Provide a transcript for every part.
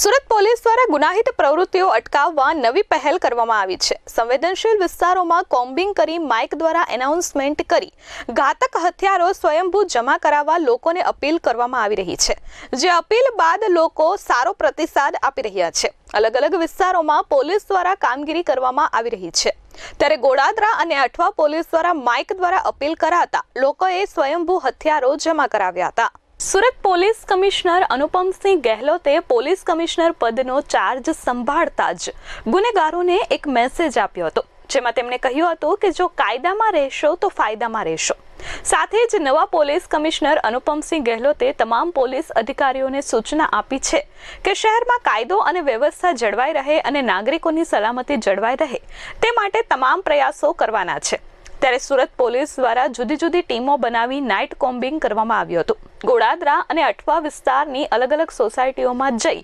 Surat police દ્વારા ગુનાહિત પ્રવૃત્તિઓ અટકાવવા નવી પહેલ કરવામાં આવી છે. સંવેદનશીલ વિસ્તારોમાં કોમ્બિંગ કરી માઇક દ્વારા એનાઉન્સમેન્ટ કરી ઘાતક હથિયારો સ્વયંભૂ જમા કરાવવા લોકોને અપીલ કરવામાં આવી રહી છે. જે અપીલ બાદ લોકો સારો પ્રતિસાદ આપી રહ્યા છે. અલગ અલગ વિસ્તારોમાં પોલીસ દ્વારા કામગીરી કરવામાં આવી રહી છે. ત્યારે ગોડાદરા અને અઠવા પોલીસ દ્વારા માઇક દ્વારા અપીલ કરાતા લોકોએ સ્વયંભૂ હથિયારો જમા કરાવ્યા હતા. સુરત પોલીસ કમિશનર અનુપમસિંહ ગહેલોતે પોલીસ કમિશનર પદનો ચાર્જ સંભાળતા જ ગુનેગારોને એક મેસેજ આપ્યો હતો, જેમાં તેમણે કહ્યું હતું કે જો કાયદામાં રહેશો તો ફાયદામાં રહેશો. સાથે જ નવા પોલીસ કમિશનર અનુપમસિંહ ગહેલોતે તમામ પોલીસ અધિકારીઓને સૂચના આપી છે કે શહેરમાં કાયદો અને વ્યવસ્થા જળવાઈ રહે અને નાગરિકોની સલામતી જળવાઈ રહે, તે માટે તમામ પ્રયાસો કરવાના છે. ત્યારે સુરત પોલીસ દ્વારા જુદી જુદી ટીમો બનાવી નાઇટ કોમ્બિંગ કરવામાં આવ્યું હતું. ગોડાદરા અને અઠવા વિસ્તારની અલગ અલગ સોસાયટીઓમાં જઈ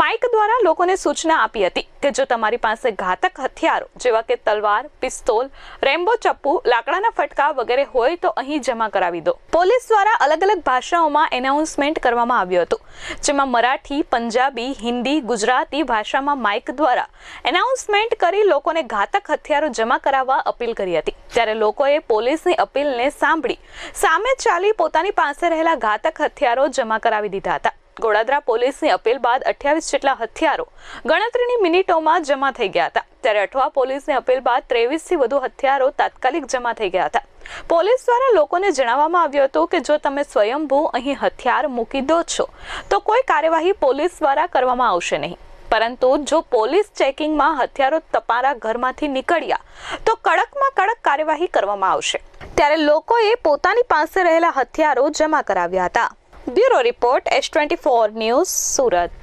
માઇક દ્વારા લોકોને સૂચના આપી હતી કે જો તમારી પાસે ઘાતક હથિયારો, જેવા કે તલવાર, પિસ્તોલ, રેમ્બો ચપ્પુ, લાકડાના ફટકા વગેરે હોય તો અહીં જમા કરાવી દો. પોલીસ દ્વારા અલગ અલગ ભાષાઓમાં એનાઉન્સમેન્ટ કરવામાં આવ્યું હતું, જેમાં મરાઠી, પંજાબી, હિન્દી, ગુજરાતી ભાષામાં માઇક દ્વારા એનાઉન્સમેન્ટ કરી લોકોને ઘાતક હથિયારો જમા કરાવવા અપીલ કરી હતી. ત્યારે લોકોએ પોલીસની અપીલને સાંભળી સામે ચાલી પોતાની પાસે રહેલા ઘાતક હથિયારો જમા કરાવી દીધા હતા. ગોડાદરા પોલીસની અપીલ બાદ અઠ્યાવીસ જેટલા હથિયારો ગણતરીની મિનિટોમાં જમા થઈ ગયા હતા. ત્યારે અઠવા પોલીસની અપીલ બાદ ત્રેવીસથી વધુ હથિયારો તાત્કાલિક જમા થઈ ગયા હતા. પોલીસ દ્વારા લોકોને જણાવવામાં આવ્યું હતું કે જો તમે સ્વયંભૂ અહીં હથિયાર મૂકી દો છો, તો કોઈ કાર્યવાહી પોલીસ દ્વારા કરવામાં આવશે નહીં. પરંતુ જો પોલીસ ચેકિંગમાં હથિયારો તમારા ઘરમાંથી નીકળ્યા, તો કડકમાં કડક કાર્યવાહી કરવામાં આવશે. ત્યારે લોકોએ પોતાની પાસે રહેલા હથિયારો જમા કરાવ્યા હતા. Bureau report S twenty four news, Surat.